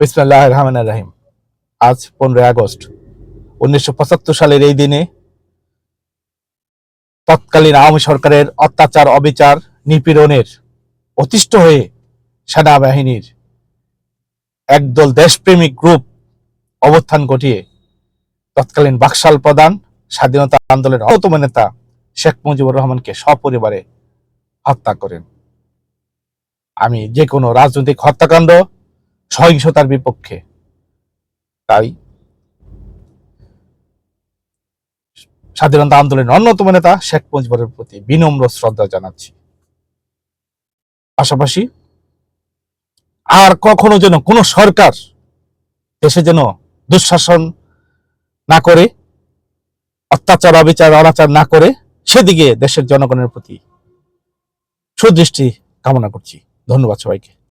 বিসমুল্লাহ রহমান রাহিম আজ পনেরোই আগস্ট, উনিশশো পঁচাত্তর সালের এই দিনে তৎকালীন আওয়ামী সরকারের অত্যাচার, অবিচার, নিপীড়নের অতিষ্ঠ হয়ে সেনাবাহিনীর একদল দেশপ্রেমিক গ্রুপ অবস্থান ঘটিয়ে তৎকালীন বাকশাল প্রধান, স্বাধীনতা আন্দোলনের অন্যতম নেতা শেখ মুজিবুর রহমানকে সপরিবারে হত্যা করেন। আমি যে কোনো রাজনৈতিক হত্যাকাণ্ড সহিংসতার বিপক্ষে। তাই স্বাধীনতা আন্দোলনের অন্যতম নেতা শেখ মুজিবুরের প্রতি বিনম্র শ্রদ্ধা জানাচ্ছি। পাশাপাশি আর কখনো যেন কোনো সরকার দেশে যেন দুঃশাসন না করে, অত্যাচার, অবিচার, অনাচার না করে, সেদিকে দেশের জনগণের প্রতি সুদৃষ্টি কামনা করছি। ধন্যবাদ সবাইকে।